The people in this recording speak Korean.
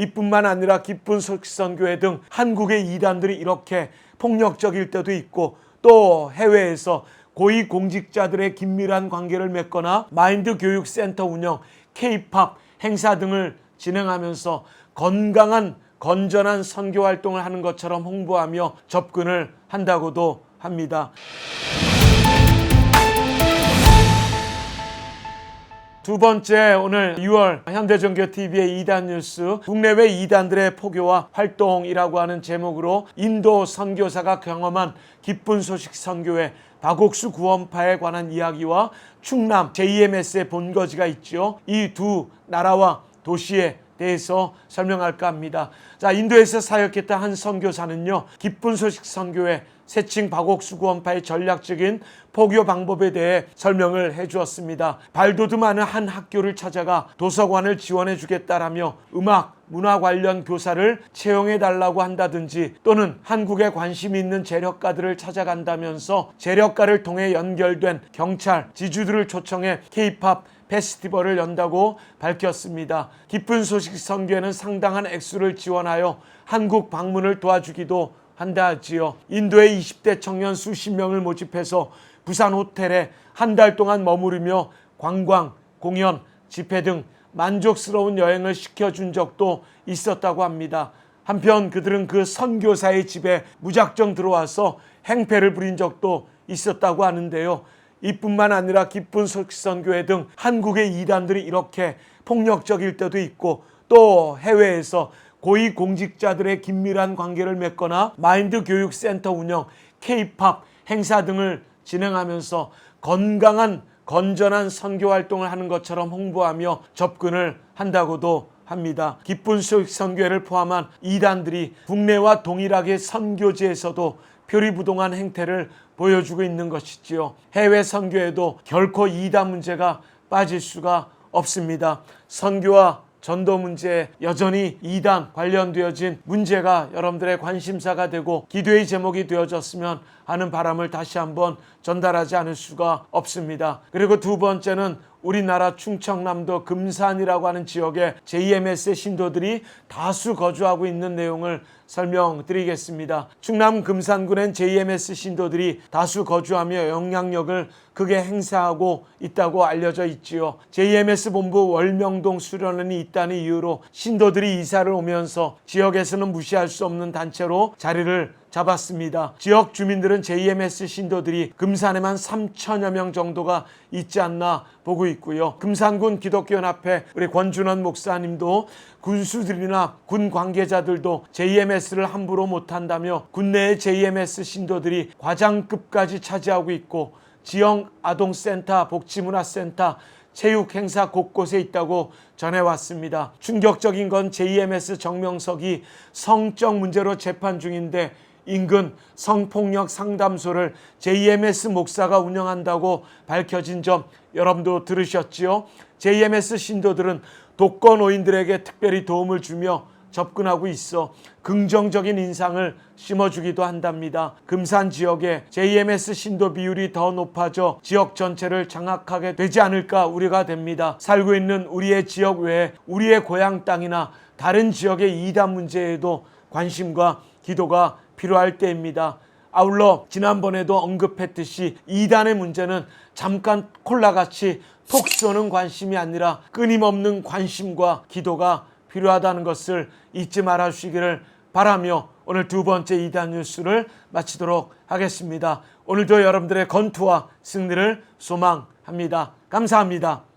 이뿐만 아니라 기쁜 소식선교회 등 한국의 이단들이 이렇게 폭력적일 때도 있고 또 해외에서 고위 공직자들의 긴밀한 관계를 맺거나 마인드 교육 센터 운영, K-팝 행사 등을 진행하면서 건강한 건전한 선교 활동을 하는 것처럼 홍보하며 접근을 한다고도 합니다. 두 번째 오늘 6월 현대종교 TV의 2단 뉴스 국내외 이단들의 포교와 활동이라고 하는 제목으로 인도 선교사가 경험한 기쁜 소식 선교회 박옥수 구원파에 관한 이야기와 충남 JMS의 본거지가 있죠. 이 두 나라와 도시에 대해서 설명할까 합니다. 자, 인도에서 사역했던 한 선교사는요. 기쁜 소식 선교회 세칭 박옥수 구원파의 전략적인 포교 방법에 대해 설명을 해 주었습니다. 발돋움하는 한 학교를 찾아가 도서관을 지원해 주겠다라며 음악, 문화 관련 교사를 채용해 달라고 한다든지 또는 한국에 관심이 있는 재력가들을 찾아간다면서 재력가를 통해 연결된 경찰, 지주들을 초청해 케이팝 페스티벌을 연다고 밝혔습니다. 기쁜 소식 선교회는 상당한 액수를 지원하여 한국 방문을 도와주기도 한다 하지요. 인도의 20대 청년 수십 명을 모집해서 부산 호텔에 한 달 동안 머무르며 관광, 공연, 집회 등 만족스러운 여행을 시켜준 적도 있었다고 합니다. 한편 그들은 그 선교사의 집에 무작정 들어와서 행패를 부린 적도 있었다고 하는데요. 이뿐만 아니라 기쁜 소식선교회 등 한국의 이단들이 이렇게 폭력적일 때도 있고 또 해외에서 고위 공직자들의 긴밀한 관계를 맺거나 마인드 교육 센터 운영, K-팝 행사 등을 진행하면서 건강한 건전한 선교 활동을 하는 것처럼 홍보하며 접근을 한다고도 합니다. 기쁜 소식 선교회를 포함한 이단들이 국내와 동일하게 선교지에서도 표리부동한 행태를 보여주고 있는 것이지요. 해외 선교에도 결코 이단 문제가 빠질 수가 없습니다. 선교와 전도 문제에 여전히 이단 관련되어진 문제가 여러분들의 관심사가 되고 기도의 제목이 되어졌으면 하는 바람을 다시 한번 전달하지 않을 수가 없습니다. 그리고 두 번째는 우리나라 충청남도 금산이라고 하는 지역에 JMS의 신도들이 다수 거주하고 있는 내용을 설명드리겠습니다. 충남 금산군엔 JMS 신도들이 다수 거주하며 영향력을 크게 행사하고 있다고 알려져 있지요. JMS 본부 월명동 수련원이 있다는 이유로 신도들이 이사를 오면서 지역에서는 무시할 수 없는 단체로 자리를 잡았습니다. 지역 주민들은 JMS 신도들이 금산에만 3천여 명 정도가 있지 않나 보고 있고요. 금산군 기독교연합회 우리 권준원 목사님도 군수들이나 군 관계자들도 JMS를 함부로 못한다며 군내의 JMS 신도들이 과장급까지 차지하고 있고 지역 아동센터, 복지문화센터, 체육 행사 곳곳에 있다고 전해왔습니다. 충격적인 건 JMS 정명석이 성적 문제로 재판 중인데 인근 성폭력 상담소를 JMS 목사가 운영한다고 밝혀진 점 여러분도 들으셨지요? JMS 신도들은 독거노인들에게 특별히 도움을 주며 접근하고 있어 긍정적인 인상을 심어주기도 한답니다. 금산 지역에 JMS 신도 비율이 더 높아져 지역 전체를 장악하게 되지 않을까 우려가 됩니다. 살고 있는 우리의 지역 외에 우리의 고향 땅이나 다른 지역의 이단 문제에도 관심과 기도가 필요할 때입니다. 아울러 지난번에도 언급했듯이 이단의 문제는 잠깐 콜라같이 톡 쏘는 관심이 아니라 끊임없는 관심과 기도가 필요하다는 것을 잊지 말아 주시기를 바라며 오늘 두 번째 이단 뉴스를 마치도록 하겠습니다. 오늘도 여러분들의 건투와 승리를 소망합니다. 감사합니다.